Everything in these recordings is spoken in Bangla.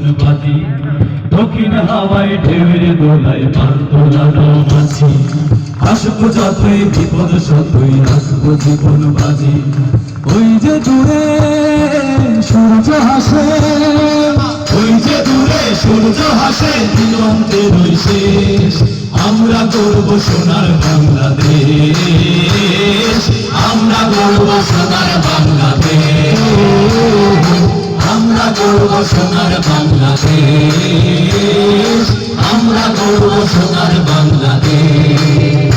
জীবন বাজি দক্ষিণ হাওয়ায় ঢেউয়ের দোলায় তোলানো মাছি আসব যতই বিপদ সতই রাখব জীবন বাজি। ওই যে দূরে সূর্য হাসে ওই যে দূরে সূর্য হাসে দিগন্তের শেষ। আমরা গর্ব সোনার বাংলাদেশ, আমরা গর্ব সোনার বাংলাদেশ। সোনার বাংলাদেশ, আমরা গর্ব সোনার বাংলাদেশ।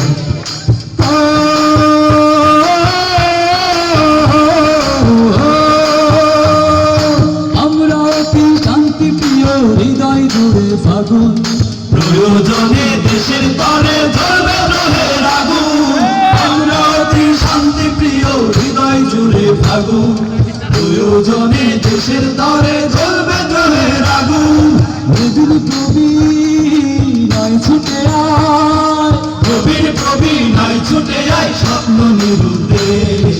আমরা অতি শান্তি প্রিয় হৃদয় আগুন। আমরা শান্তি প্রিয় হৃদয় প্রয়োজনে দেশের তরে জ্বলবে গ্রহের আগুন। নদীর প্রবীণ নয় ছুটে আয়। প্রবীণ প্রবীণ নয় ছুটে আয় স্বপ্ন নিরুদ্দেশ।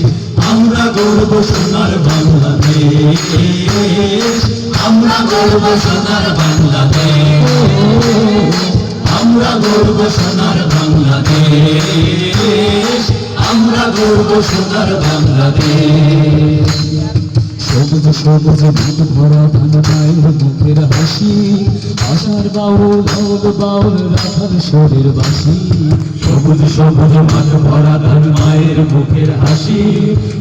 আমরা গর্ব সোনার বাংলাদেশ। আমরা গর্ব সোনার বাংলাদেশ। আমরা গর্ব সোনার বাংলাদেশ। আমরা গর্ব সোনার বাংলাদেশ। সবুজ সবুজ ভাত ভরা ধান মুখের হাসি। আশার বাউল হল বাউল রাখার শরীর বাসি সবুজ সবুজ মাঠ ভরা ধান মায়ের মুখের হাসি।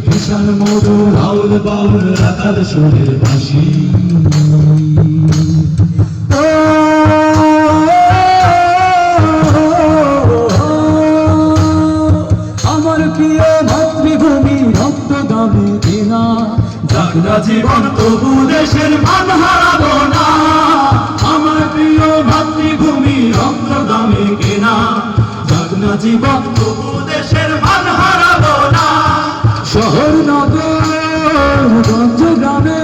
বিশাল মধু রাউল বাউল রাখার শরীর বাসি যাকরা জীবন তবু দেশের মান হারাবো না। আমার প্রিয় মাতৃভূমি রক্ত দামে কেনা। যাকরা জীবন তবু দেশের মান হারাবো না। শহর, নগর গঞ্জ গ্রামে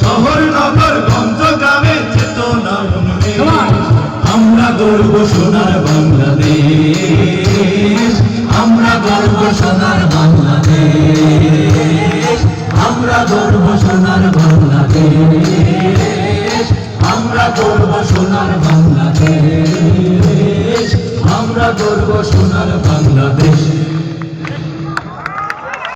শহর, নগর গঞ্জ গ্রামে চেতনা উন্মেষ। আমরা গর্ব সোনার বাংলাদেশ। আমরা গর্ব সোনার বাংলাদেশ। সোনার বাংলাদেশ আমরা গর্ব সোনার বাংলাদেশ।